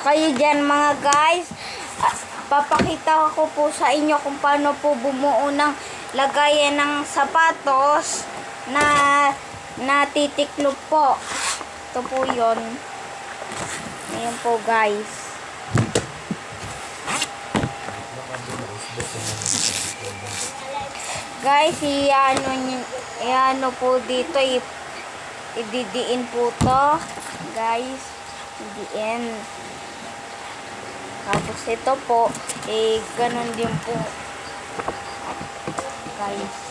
kayo dyan mga guys. Ah, Papakita ko po sa inyo kung paano po bumuo ng lagayan ng sapatos na natitiklop po. Ito po yun. Ayan po guys. Guys, i-ano, i-ano po dito, i- ididiin po to. Guys, idiin. Tapos ito po, eh, ganun din po. Guys.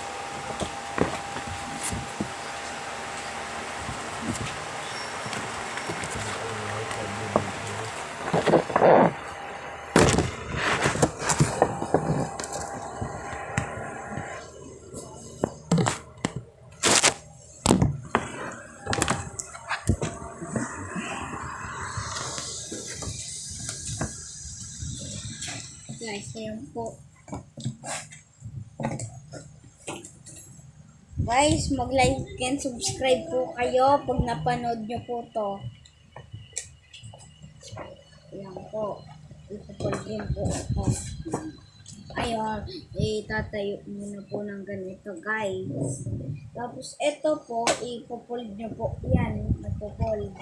Guys, ayan po. Guys, mag-like and subscribe po kayo pag napanood nyo po to. Ayan po. Ipapal din po ako. Ayun, itatayo muna po ng ganito guys. Tapos ito po, ipopold nyo po. Yan, nagpopold.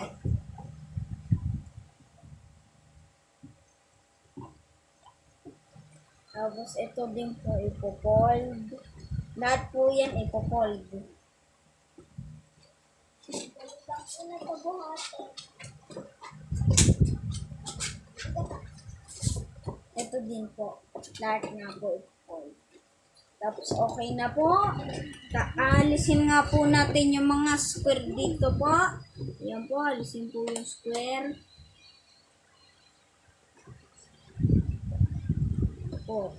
Tapos ito din po ipopold. Lahat po yan ipopold. Ito din po. Lahat nga po ipopold. Tapos okay na po. Taalisin nga po natin yung mga square dito po. Yan po, alisin po yung square. Po.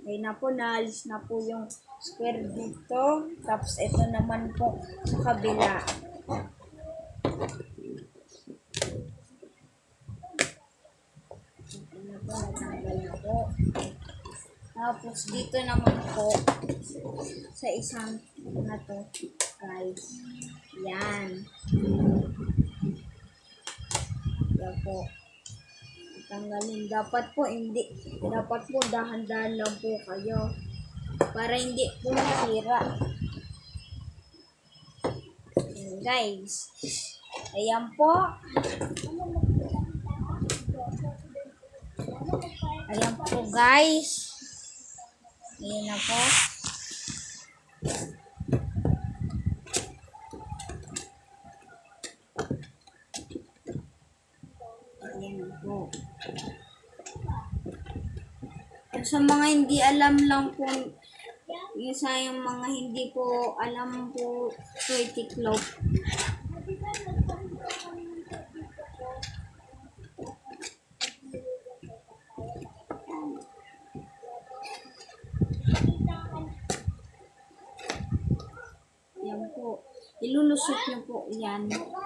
Okay na po, naalis na po yung square dito. Tapos ito naman po sa kabila. Okay na po, natanggal na po. Tapos dito naman po sa isang na to, guys. Yan. Yan po tanggalin. Dapat po hindi, dapat po dahan-dahan lang po kayo. Para hindi po masira. Ayan, guys. Ayan po. Ayan po guys. Ayan na po. Sa mga hindi alam lang po, yung sa yung mga hindi po alam po pretty cloak. Yan po. Ilulusot niyo po yan. Okay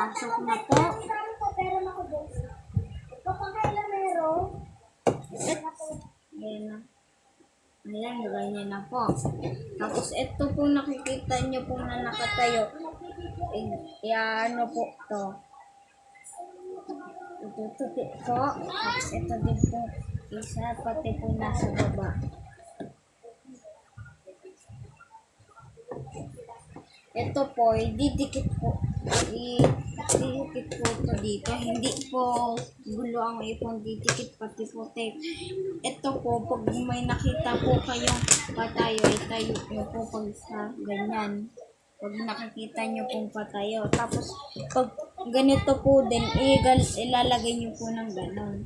napasok na po. Ayan na. Ayan, ganyan na po. Tapos ito po nakikita nyo po na nakatayo. Eh, ano po to. Itutupi po. Tapos ito din po. Isa pati po nasa baba. Ito po, didikit po. Didikit po ito dito. Hindi po gulo ang ipong didikit pati po tape. Ito po, pag may nakita po kayong patayo, itayo nyo po pag sa ganyan. Pag nakikita nyo pong patayo. Tapos, pag ganito po din, igal, ilalagay nyo po ng ganon.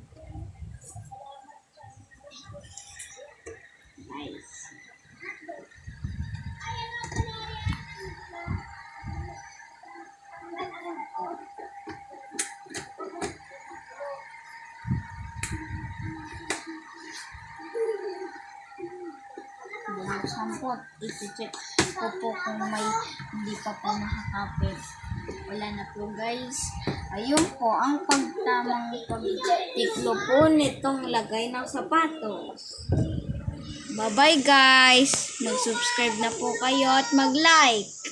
At iti-check ko po kung may hindi pa po nakakapit. Wala na po guys. Ayun po, ang pagtamang pagtiklo po nitong lagay ng sapatos. Bye-bye guys! Mag-subscribe na po kayo at mag-like.